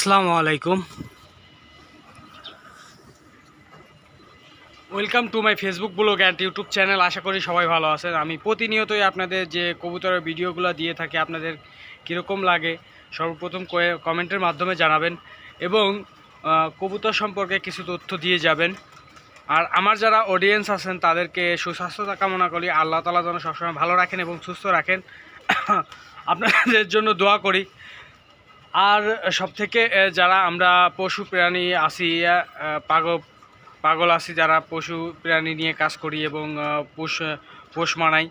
আসসালামু আলাইকুম। Welcome to my Facebook blog and YouTube channel আশা করি সবাই ভালো আছেন। আমি প্রতিনিয়তই আপনাদের যে কবুতরের ভিডিওগুলো দিয়ে থাকি, আপনাদের কীরকম লাগে, সর্বপ্রথম কমেন্টের মাধ্যমে জানাবেন এবং কবুতর সম্পর্কে কিছু তথ্য দিয়ে যাবেন। আর আমার যারা অডিয়েন্স আছেন, তাদেরকে সুস্বাস্থ্যতা কামনা করি। আল্লাহ তালা যেন সবসময় ভালো রাখেন এবং সুস্থ রাখেন। আপনাদের জন্য দোয়া করি। আর সব থেকে যারা আমরা পশু প্রাণী আসি পাগল পাগল আছি যারা পশু প্রাণী নিয়ে কাজ করি এবং পোষ পোষ মানাই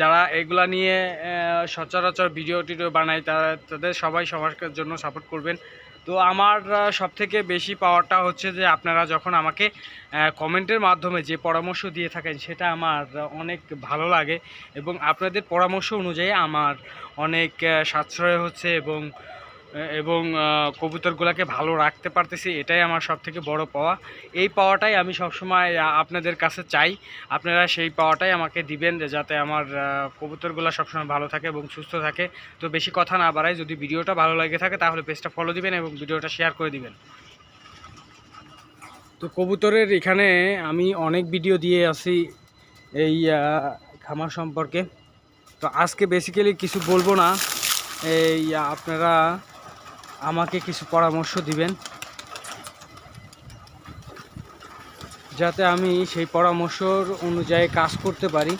যারা এগুলা নিয়ে সচরাচর ভিডিও টিডিও বানাই তারা তাদের সবাই সবার জন্য সাপোর্ট করবেন। তো আমার সব থেকে বেশি পাওয়ারটা হচ্ছে যে, আপনারা যখন আমাকে কমেন্টের মাধ্যমে যে পরামর্শ দিয়ে থাকেন, সেটা আমার অনেক ভালো লাগে এবং আপনাদের পরামর্শ অনুযায়ী আমার অনেক সাশ্রয় হচ্ছে এবং এবং কবুতরগুলোকে ভালো রাখতে পারতেছি, এটাই আমার সব থেকে বড় পাওয়া। এই পাওয়াটাই আমি সবসময় আপনাদের কাছে চাই। আপনারা সেই পাওয়াটাই আমাকে দিবেন যাতে আমার কবুতরগুলো সবসময় ভালো থাকে এবং সুস্থ থাকে। তো বেশি কথা না বাড়াই, যদি ভিডিওটা ভালো লাগে থাকে, তাহলে পেজটা ফলো দিবেন এবং ভিডিওটা শেয়ার করে দিবেন। তো কবুতরের এখানে আমি অনেক ভিডিও দিয়ে আসি এই খামার সম্পর্কে। তো আজকে বেসিক্যালি কিছু বলব না। এই আপনারা আমাকে কিছু পরামর্শ দিবেন, যাতে আমি সেই পরামর্শর অনুযায়ী কাজ করতে পারি।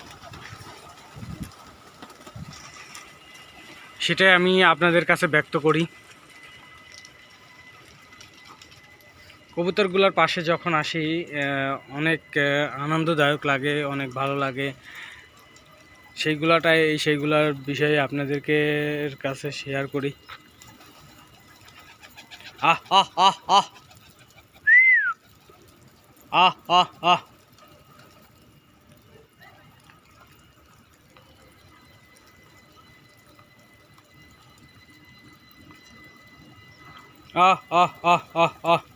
সেটাই আমি আপনাদের কাছে ব্যক্ত করি। কবুতরগুলোর পাশে যখন আসি অনেক আনন্দদায়ক লাগে, অনেক ভালো লাগে। সেইগুলাটাই, সেইগুলার বিষয়ে আপনাদেরকে কাছে শেয়ার করি। 啊啊啊啊啊啊啊啊啊啊啊